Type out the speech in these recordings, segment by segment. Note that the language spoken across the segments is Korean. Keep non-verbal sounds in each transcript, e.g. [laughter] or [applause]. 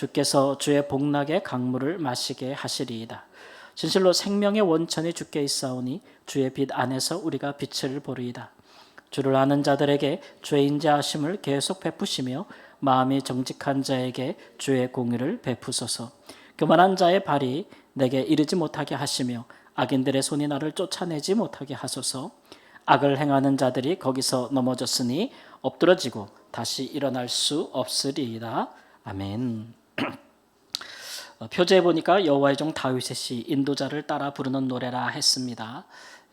주께서 주의 복락의 강물을 마시게 하시리이다. 진실로 생명의 원천이 주께 있사오니 주의 빛 안에서 우리가 빛을 보리이다. 주를 아는 자들에게 주의 인자하심을 계속 베푸시며 마음이 정직한 자에게 주의 공의를 베푸소서. 교만한 자의 발이 내게 이르지 못하게 하시며 악인들의 손이 나를 쫓아내지 못하게 하소서. 악을 행하는 자들이 거기서 넘어졌으니 엎드러지고 다시 일어날 수 없으리이다. 아멘. 어, 표제에 보니까 여호와의 종 다윗의 시 인도자를 따라 부르는 노래라 했습니다.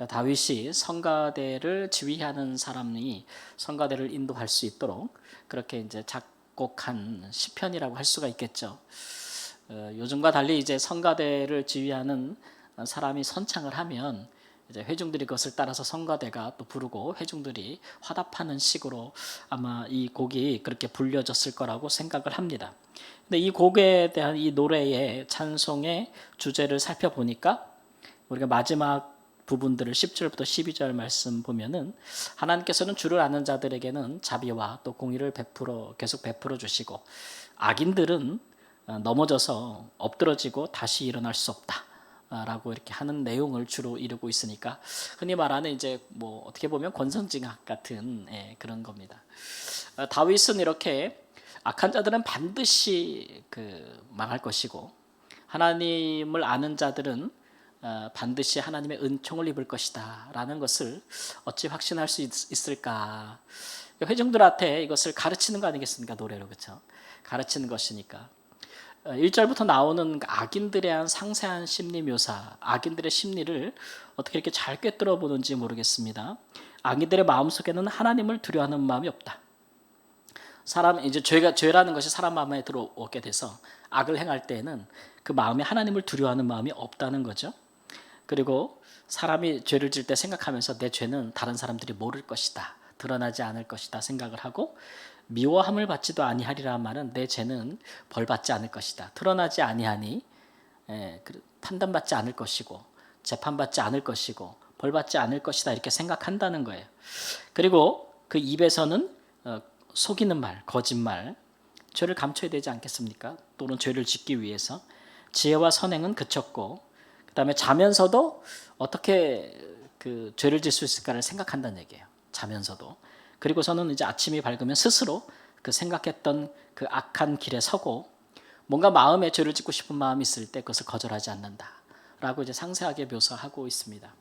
다윗이 성가대를 지휘하는 사람이 성가대를 인도할 수 있도록 그렇게 이제 작곡한 시편이라고 할 수가 있겠죠. 어, 요즘과 달리 이제 성가대를 지휘하는 사람이 선창을 하면 이제 회중들이 그것을 따라서 성가대가 또 부르고 회중들이 화답하는 식으로 아마 이 곡이 그렇게 불려졌을 거라고 생각을 합니다. 근데 이 곡에 대한 이 노래의 찬송의 주제를 살펴보니까 우리가 마지막 부분들을 10절부터 12절 말씀 보면은 하나님께서는 주를 아는 자들에게는 자비와 또 공의를 베풀어 계속 베풀어 주시고 악인들은 넘어져서 엎드러지고 다시 일어날 수 없다. 라고 이렇게 하는 내용을 주로 이루고 있으니까 흔히 말하는 이제 뭐 어떻게 보면 권선징악 같은 예, 그런 겁니다. 어, 다윗은 이렇게 악한 자들은 반드시 그 망할 것이고 하나님을 아는 자들은 어, 반드시 하나님의 은총을 입을 것이다라는 것을 어찌 확신할 수 있, 을까 회중들한테 이것을 가르치는 거 아니겠습니까 노래로 그렇죠? 가르치는 것이니까 1절부터 어, 나오는 악인들에 대한 상세한 심리 묘사, 악인들의 심리를 어떻게 이렇게 잘 꿰뚫어 보는지 모르겠습니다. 악인들의 마음속에는 하나님을 두려워하는 마음이 없다. 사람 이제 죄가 죄라는 것이 사람 마음에 들어오게 돼서 악을 행할 때에는 그 마음에 하나님을 두려워하는 마음이 없다는 거죠. 그리고 사람이 죄를 질 때 생각하면서 내 죄는 다른 사람들이 모를 것이다. 드러나지 않을 것이다 생각을 하고 미워함을 받지도 아니하리라 말은 내 죄는 벌 받지 않을 것이다. 드러나지 아니하니 예, 판단받지 않을 것이고 재판받지 않을 것이고 벌 받지 않을 것이다 이렇게 생각한다는 거예요. 그리고 그 입에서는 어, 속이는 말, 거짓말, 죄를 감춰야 되지 않겠습니까? 또는 죄를 짓기 위해서 지혜와 선행은 그쳤고 그다음에 자면서도 어떻게 그 죄를 질 수 있을까를 생각한다는 얘기예요. 자면서도 그리고서는 이제 아침이 밝으면 스스로 그 생각했던 그 악한 길에 서고 뭔가 마음에 죄를 짓고 싶은 마음이 있을 때 그것을 거절하지 않는다 라고 이제 상세하게 묘사하고 있습니다.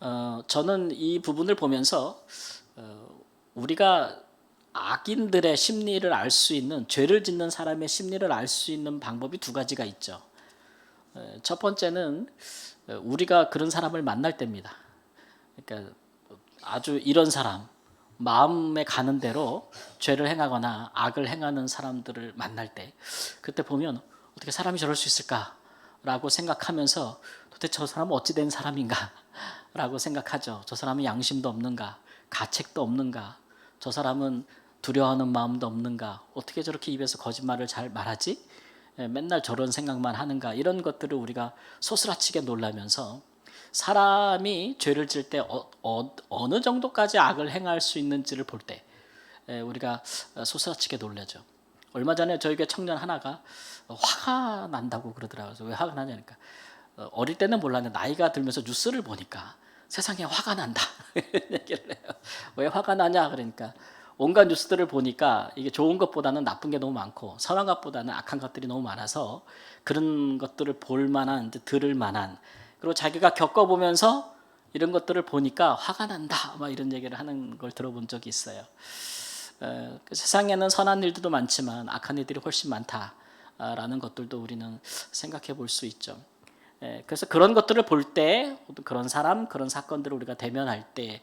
어, 저는 이 부분을 보면서 어, 우리가 악인들의 심리를 알 수 있는 죄를 짓는 사람의 심리를 알 수 있는 방법이 두 가지가 있죠. 어, 첫 번째는 어, 우리가 그런 사람을 만날 때입니다. 그러니까 아주 이런 사람 마음에 가는 대로 죄를 행하거나 악을 행하는 사람들을 만날 때 그때 보면 어떻게 사람이 저럴 수 있을까라고 생각하면서 도대체 저 사람은 어찌 된 사람인가라고 [laughs] 생각하죠. 저 사람은 양심도 없는가, 가책도 없는가, 저 사람은 두려워하는 마음도 없는가, 어떻게 저렇게 입에서 거짓말을 잘 말하지? 예, 맨날 저런 생각만 하는가? 이런 것들을 우리가 소스라치게 놀라면서 사람이 죄를 질때 어, 어, 느 정도까지 악을 행할 수 있는지를 볼 때 우리가 소스라치게 놀라죠. 얼마 전에 저에게 청년 하나가 화가 난다고 그러더라고요. 왜 화가 나냐니까 어, 어릴 때는 몰랐는데 나이가 들면서 뉴스를 보니까 세상에 화가 난다 [laughs] 얘기를 해요. 왜 화가 나냐 그러니까 온갖 뉴스들을 보니까 이게 좋은 것보다는 나쁜 게 너무 많고 선한 것보다는 악한 것들이 너무 많아서 그런 것들을 볼 만한 들을 만한 그리고 자기가 겪어보면서 이런 것들을 보니까 화가 난다 막 이런 얘기를 하는 걸 들어본 적이 있어요. 어, 그 세상에는 선한 일들도 많지만 악한 일들이 훨씬 많다라는 것들도 우리는 생각해 볼 수 있죠. 예, 그래서 그런 것들을 볼 때 그런 사람 그런 사건들을 우리가 대면할 때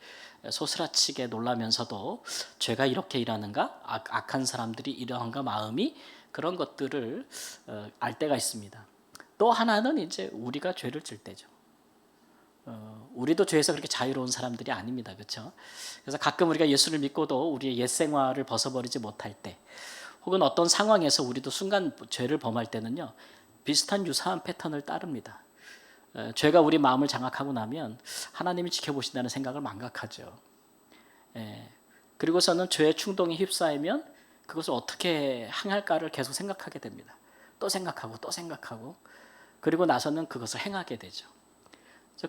소스라치게 놀라면서도 죄가 이렇게 일하는가 악, 악한 사람들이 이러한가 마음이 그런 것들을 어, 알 때가 있습니다. 또 하나는 이제 우리가 죄를 질 때죠. 어, 우리도 죄에서 그렇게 자유로운 사람들이 아닙니다. 그렇죠? 그래서 가끔 우리가 예수를 믿고도 우리의 옛 생활을 벗어버리지 못할 때 혹은 어떤 상황에서 우리도 순간 죄를 범할 때는요. 비슷한 유사한 패턴을 따릅니다. 어, 죄가 우리 마음을 장악하고 나면 하나님이 지켜보신다는 생각을 망각하죠. 예. 그리고서는 죄의 충동에 휩싸이면 그것을 어떻게 행할까를 계속 생각하게 됩니다. 또 생각하고 또 생각하고 그리고 나서는 그것을 행하게 되죠.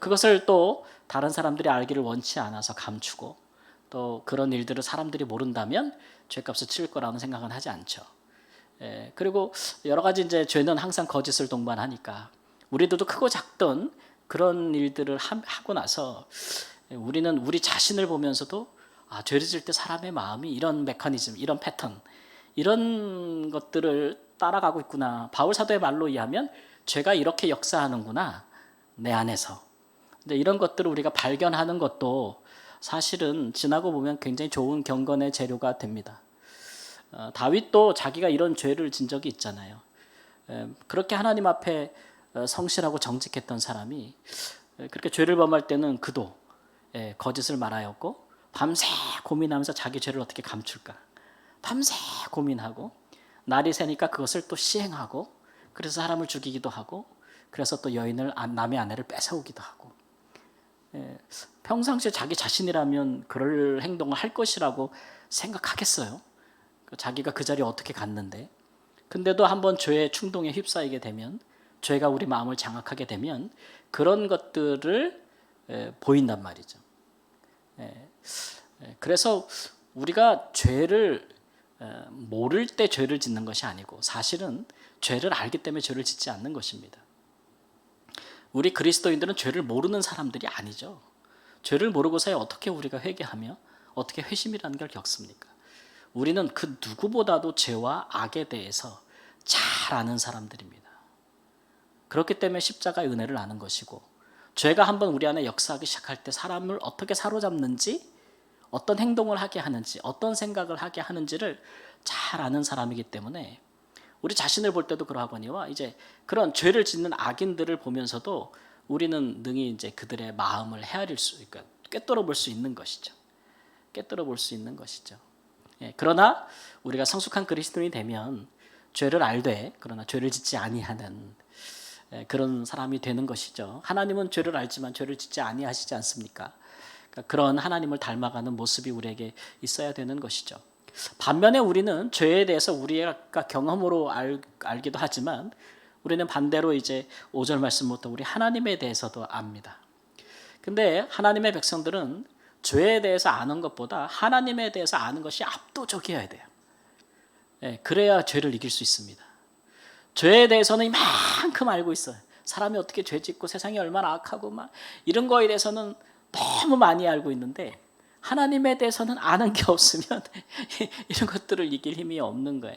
그것을 또 다른 사람들이 알기를 원치 않아서 감추고 또 그런 일들을 사람들이 모른다면 죄값을 치를 거라는 생각은 하지 않죠. 예, 그리고 여러 가지 이제 죄는 항상 거짓을 동반하니까 우리들도 크고 작던 그런 일들을 하고 나서 우리는 우리 자신을 보면서도 아, 죄를 질 때 사람의 마음이 이런 메커니즘, 이런 패턴, 이런 것들을 따라가고 있구나. 바울 사도의 말로 의하면 죄가 이렇게 역사하는구나. 내 안에서. 근데 이런 것들을 우리가 발견하는 것도 사실은 지나고 보면 굉장히 좋은 경건의 재료가 됩니다. 어, 다윗도 자기가 이런 죄를 진 적이 있잖아요. 에, 그렇게 하나님 앞에 어, 성실하고 정직했던 사람이 에, 그렇게 죄를 범할 때는 그도 에, 거짓을 말하였고 밤새 고민하면서 자기 죄를 어떻게 감출까 밤새 고민하고 날이 새니까 그것을 또 시행하고 그래서 사람을 죽이기도 하고 그래서 또 여인을 남의 아내를 뺏어오기도 하고 예, 평상시에 자기 자신이라면 그럴 행동을 할 것이라고 생각하겠어요. 그 자기가 그 자리에 어떻게 갔는데 근데도 한번 죄의 충동에 휩싸이게 되면 죄가 우리 마음을 장악하게 되면 그런 것들을 예, 보인단 말이죠. 예, 그래서 우리가 죄를 모를 때 죄를 짓는 것이 아니고 사실은 죄를 알기 때문에 죄를 짓지 않는 것입니다. 우리 그리스도인들은 죄를 모르는 사람들이 아니죠. 죄를 모르고서야 어떻게 우리가 회개하며 어떻게 회심이라는 걸 겪습니까? 우리는 그 누구보다도 죄와 악에 대해서 잘 아는 사람들입니다. 그렇기 때문에 십자가의 은혜를 아는 것이고 죄가 한번 우리 안에 역사하기 시작할 때 사람을 어떻게 사로잡는지 어떤 행동을 하게 하는지 어떤 생각을 하게 하는지를 잘 아는 사람이기 때문에 우리 자신을 볼 때도 그러하거니와 이제 그런 죄를 짓는 악인들을 보면서도 우리는 능히 이제 그들의 마음을 헤아릴 수, 그러니까 꿰뚫어 볼 수 있는 것이죠. 꿰뚫어 볼 수 있는 것이죠. 예, 그러나 우리가 성숙한 그리스도인이 되면 죄를 알되 그러나 죄를 짓지 아니하는 예, 그런 사람이 되는 것이죠. 하나님은 죄를 알지만 죄를 짓지 아니하시지 않습니까? 그러니까 그런 하나님을 닮아가는 모습이 우리에게 있어야 되는 것이죠. 반면에 우리는 죄에 대해서 우리가 경험으로 알, 알기도 하지만 우리는 반대로 이제 5절 말씀부터 우리 하나님에 대해서도 압니다. 근데 하나님의 백성들은 죄에 대해서 아는 것보다 하나님에 대해서 아는 것이 압도적이어야 돼요. 네, 그래야 죄를 이길 수 있습니다. 죄에 대해서는 이만큼 알고 있어요. 사람이 어떻게 죄 짓고 세상이 얼마나 악하고 막 이런 거에 대해서는 너무 많이 알고 있는데 하나님에 대해서는 아는 게 없으면 [laughs] 이런 것들을 이길 힘이 없는 거예요.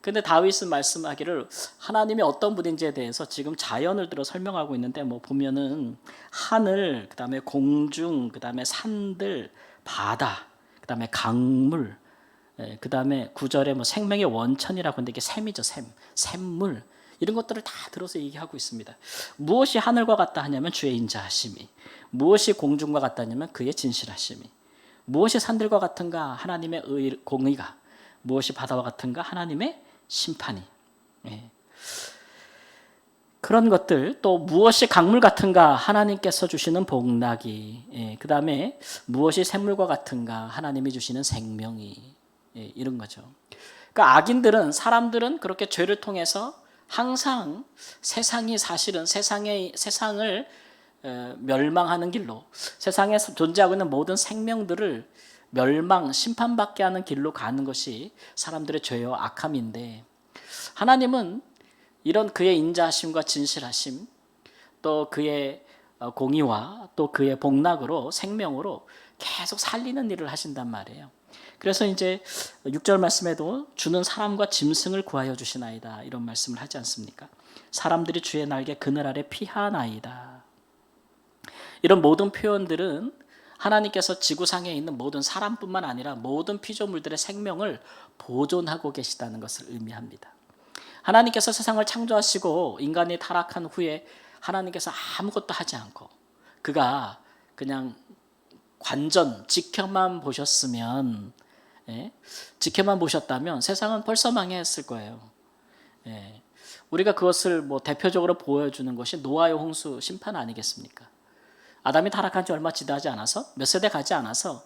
근데 다윗은 말씀하기를 하나님이 어떤 분인지에 대해서 지금 자연을 들어 설명하고 있는데 뭐 보면은 하늘, 그다음에 공중, 그다음에 산들, 바다, 그다음에 강물, 예, 그다음에 구절에 뭐 생명의 원천이라고 하는데 이게 샘이죠, 샘. 샘물. 이런 것들을 다 들어서 얘기하고 있습니다. 무엇이 하늘과 같다 하냐면 주의 인자하심이, 무엇이 공중과 같다냐면 그의 진실하심이, 무엇이 산들과 같은가 하나님의 의, 공의가, 무엇이 바다와 같은가 하나님의 심판이. 예. 그런 것들 또 무엇이 강물 같은가 하나님께서 주시는 복락이 예. 그 다음에 무엇이 샘물과 같은가 하나님이 주시는 생명이 예. 이런 거죠. 그러니까 악인들은 사람들은 그렇게 죄를 통해서 항상 세상이 사실은 세상의 세상을 멸망하는 길로 세상에 존재하고 있는 모든 생명들을 멸망, 심판받게 하는 길로 가는 것이 사람들의 죄와 악함인데 하나님은 이런 그의 인자하심과 진실하심 또 그의 어, 공의와 또 그의 복락으로 생명으로 계속 살리는 일을 하신단 말이에요. 그래서 이제 6절 말씀에도 주는 사람과 짐승을 구하여 주시나이다 이런 말씀을 하지 않습니까? 사람들이 주의 날개 그늘 아래 피하나이다. 이런 모든 표현들은 하나님께서 지구상에 있는 모든 사람뿐만 아니라 모든 피조물들의 생명을 보존하고 계시다는 것을 의미합니다. 하나님께서 세상을 창조하시고 인간이 타락한 후에 하나님께서 아무것도 하지 않고 그가 그냥 관전 지켜만 보셨으면 예? 지켜만 보셨다면 세상은 벌써 망했을 거예요. 예. 우리가 그것을 뭐 대표적으로 보여주는 것이 노아의 홍수 심판 아니겠습니까? 아담이 타락한 지 얼마 지나지 않아서 몇 세대 가지 않아서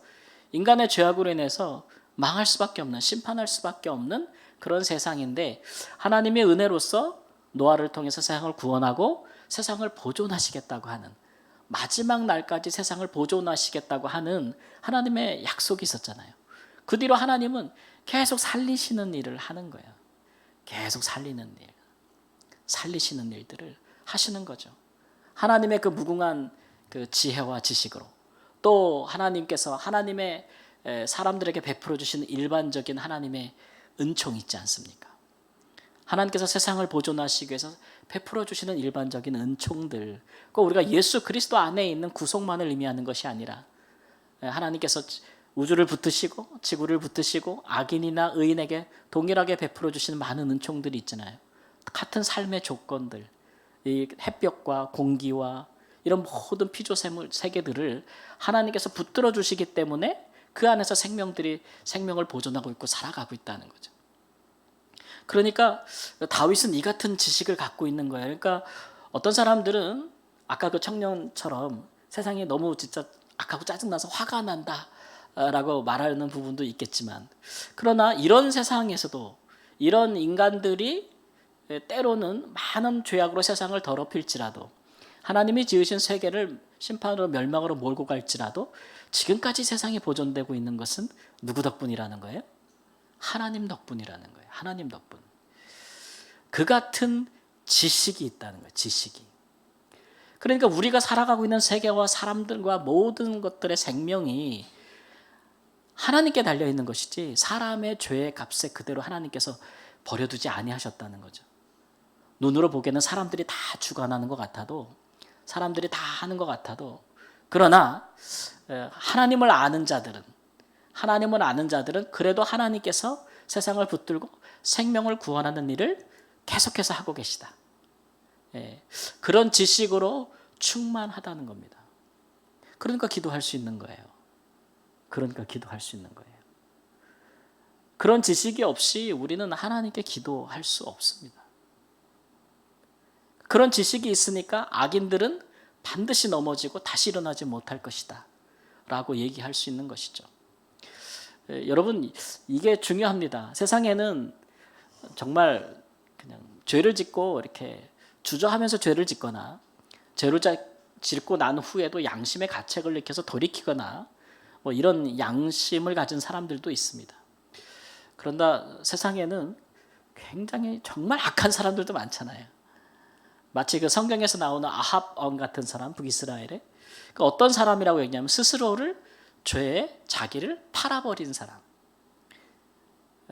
인간의 죄악으로 인해서 망할 수밖에 없는 심판할 수밖에 없는 그런 세상인데 하나님의 은혜로서 노아를 통해서 세상을 구원하고 세상을 보존하시겠다고 하는 마지막 날까지 세상을 보존하시겠다고 하는 하나님의 약속이 있었잖아요. 그 뒤로 하나님은 계속 살리시는 일을 하는 거예요. 계속 살리는 일, 살리시는 일들을 하시는 거죠. 하나님의 그 무궁한 그 지혜와 지식으로 또 하나님께서 하나님의 에, 사람들에게 베풀어 주시는 일반적인 하나님의 은총 있지 않습니까? 하나님께서 세상을 보존하시기 위해서 베풀어 주시는 일반적인 은총들, 꼭 우리가 예수 그리스도 안에 있는 구속만을 의미하는 것이 아니라 에, 하나님께서 우주를 붙드시고 지구를 붙드시고 악인이나 의인에게 동일하게 베풀어 주시는 많은 은총들이 있잖아요. 같은 삶의 조건들, 이 햇볕과 공기와 이런 모든 피조생물 세계들을 하나님께서 붙들어 주시기 때문에 그 안에서 생명들이 생명을 보존하고 있고 살아가고 있다는 거죠. 그러니까 다윗은 이 같은 지식을 갖고 있는 거예요. 그러니까 어떤 사람들은 아까 그 청년처럼 세상이 너무 진짜 악하고 짜증나서 화가 난다 라고 말하는 부분도 있겠지만 그러나 이런 세상에서도 이런 인간들이 때로는 많은 죄악으로 세상을 더럽힐지라도 하나님이 지으신 세계를 심판으로 멸망으로 몰고 갈지라도 지금까지 세상이 보존되고 있는 것은 누구 덕분이라는 거예요? 하나님 덕분이라는 거예요. 하나님 덕분. 그 같은 지식이 있다는 거예요. 지식이. 그러니까 우리가 살아가고 있는 세계와 사람들과 모든 것들의 생명이 하나님께 달려 있는 것이지 사람의 죄의 값에 그대로 하나님께서 버려두지 아니하셨다는 거죠. 눈으로 보기에는 사람들이 다 주관하는 것 같아도 사람들이 다 하는 것 같아도 그러나 하나님을 아는 자들은 하나님을 아는 자들은 그래도 하나님께서 세상을 붙들고 생명을 구원하는 일을 계속해서 하고 계시다. 예, 그런 지식으로 충만하다는 겁니다. 그러니까 기도할 수 있는 거예요. 그러니까 기도할 수 있는 거예요. 그런 지식이 없이 우리는 하나님께 기도할 수 없습니다. 그런 지식이 있으니까 악인들은 반드시 넘어지고 다시 일어나지 못할 것이다. 라고 얘기할 수 있는 것이죠. 에, 여러분, 이게 중요합니다. 세상에는 정말 그냥 죄를 짓고 이렇게 주저하면서 죄를 짓거나 죄를 짓고 난 후에도 양심의 가책을 느껴서 돌이키거나 뭐 이런 양심을 가진 사람들도 있습니다. 그런다 세상에는 굉장히 정말 악한 사람들도 많잖아요. 마치 그 성경에서 나오는 아합 왕 같은 사람 북이스라엘에 그 어떤 사람이라고 얘기하면 스스로를 죄에 자기를 팔아버린 사람.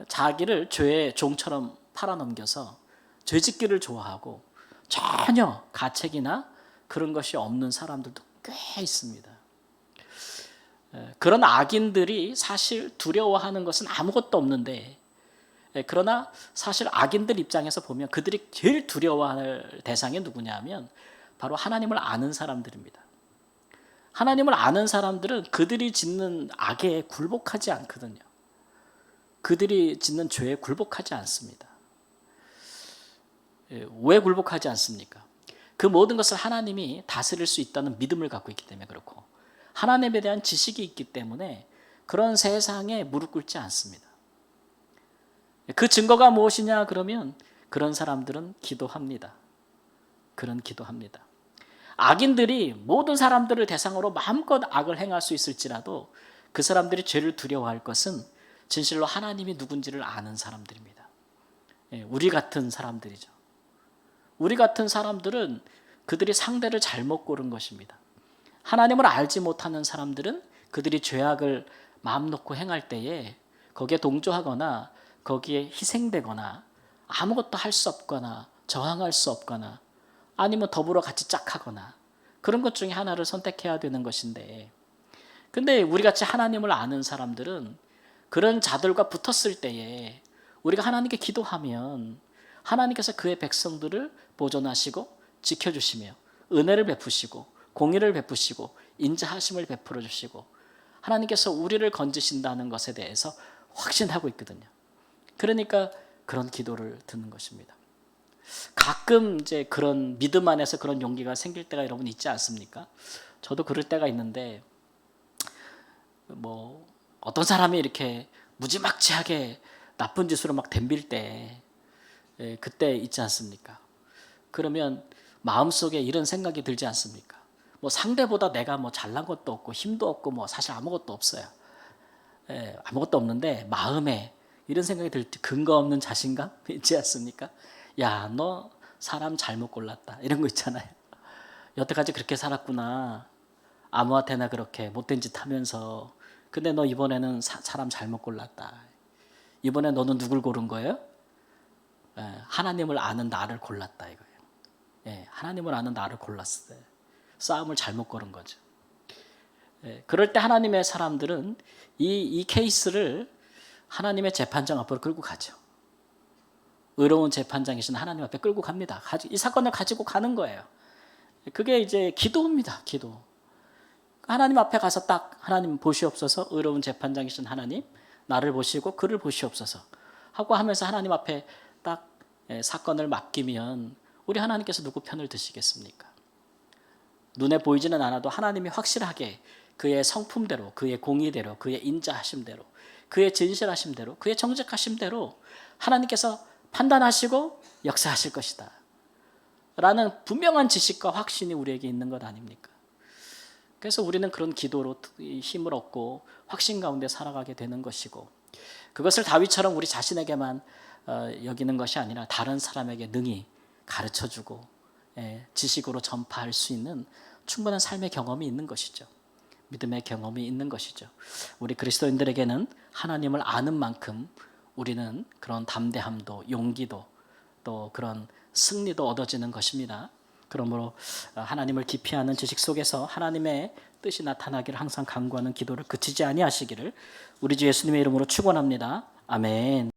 자기를 죄의 종처럼 팔아넘겨서 죄짓기를 좋아하고 전혀 가책이나 그런 것이 없는 사람들도 꽤 있습니다. 그런 악인들이 사실 두려워하는 것은 아무것도 없는데 그러나 사실 악인들 입장에서 보면 그들이 제일 두려워할 대상이 누구냐면 바로 하나님을 아는 사람들입니다. 하나님을 아는 사람들은 그들이 짓는 악에 굴복하지 않거든요. 그들이 짓는 죄에 굴복하지 않습니다. 왜 굴복하지 않습니까? 그 모든 것을 하나님이 다스릴 수 있다는 믿음을 갖고 있기 때문에 그렇고 하나님에 대한 지식이 있기 때문에 그런 세상에 무릎 꿇지 않습니다. 그 증거가 무엇이냐 그러면 그런 사람들은 기도합니다. 그런 기도합니다. 악인들이 모든 사람들을 대상으로 마음껏 악을 행할 수 있을지라도 그 사람들이 죄를 두려워할 것은 진실로 하나님이 누군지를 아는 사람들입니다. 예, 우리 같은 사람들이죠. 우리 같은 사람들은 그들이 상대를 잘못 고른 것입니다. 하나님을 알지 못하는 사람들은 그들이 죄악을 마음 놓고 행할 때에 거기에 동조하거나 거기에 희생되거나 아무것도 할 수 없거나 저항할 수 없거나 아니면 더불어 같이 짝 하거나 그런 것 중에 하나를 선택해야 되는 것인데 근데 우리 같이 하나님을 아는 사람들은 그런 자들과 붙었을 때에 우리가 하나님께 기도하면 하나님께서 그의 백성들을 보존하시고 지켜주시며 은혜를 베푸시고 공의를 베푸시고 인자하심을 베풀어 주시고 하나님께서 우리를 건지신다는 것에 대해서 확신하고 있거든요. 그러니까 그런 기도를 듣는 것입니다. 가끔 이제 그런 믿음 안에서 그런 용기가 생길 때가 여러분 있지 않습니까? 저도 그럴 때가 있는데 뭐 어떤 사람이 이렇게 무지막지하게 나쁜 짓으로 막 덤빌 때 예, 그때 있지 않습니까? 그러면 마음속에 이런 생각이 들지 않습니까? 뭐 상대보다 내가 뭐 잘난 것도 없고 힘도 없고 뭐 사실 아무것도 없어요. 예, 아무것도 없는데 마음에 이런 생각이 들 때 근거 없는 자신감 [laughs] 있지 않습니까? 야, 너 사람 잘못 골랐다. 이런 거 있잖아요. 여태까지 그렇게 살았구나. 아무한테나 그렇게 못된 짓 하면서. 근데 너 이번에는 사, 사람 잘못 골랐다. 이번에 너는 누굴 고른 거예요? 예, 하나님을 아는 나를 골랐다 이거예요. 예, 하나님을 아는 나를 골랐어요. 싸움을 잘못 걸은 거죠. 예, 그럴 때 하나님의 사람들은 이, 이 케이스를 하나님의 재판장 앞으로 끌고 가죠. 의로운 재판장이신 하나님 앞에 끌고 갑니다. 이 사건을 가지고 가는 거예요. 그게 이제 기도입니다. 기도. 하나님 앞에 가서 딱 하나님 보시옵소서 의로운 재판장이신 하나님 나를 보시고 그를 보시옵소서 하고 하면서 하나님 앞에 딱 예, 사건을 맡기면 우리 하나님께서 누구 편을 드시겠습니까? 눈에 보이지는 않아도 하나님이 확실하게 그의 성품대로 그의 공의대로 그의 인자하심대로 그의 진실하심대로 그의 정직하심대로 하나님께서 판단하시고 역사하실 것이다. 라는 분명한 지식과 확신이 우리에게 있는 것 아닙니까? 그래서 우리는 그런 기도로 힘을 얻고 확신 가운데 살아가게 되는 것이고 그것을 다윗처럼 우리 자신에게만 어, 여기는 것이 아니라 다른 사람에게 능히 가르쳐 주고 예, 지식으로 전파할 수 있는 충분한 삶의 경험이 있는 것이죠. 믿음의 경험이 있는 것이죠. 우리 그리스도인들에게는 하나님을 아는 만큼 우리는 그런 담대함도 용기도 또 그런 승리도 얻어지는 것입니다. 그러므로 하나님을 깊이 아는 지식 속에서 하나님의 뜻이 나타나기를 항상 간구하는 기도를 그치지 아니하시기를 우리 주 예수님의 이름으로 축원합니다. 아멘.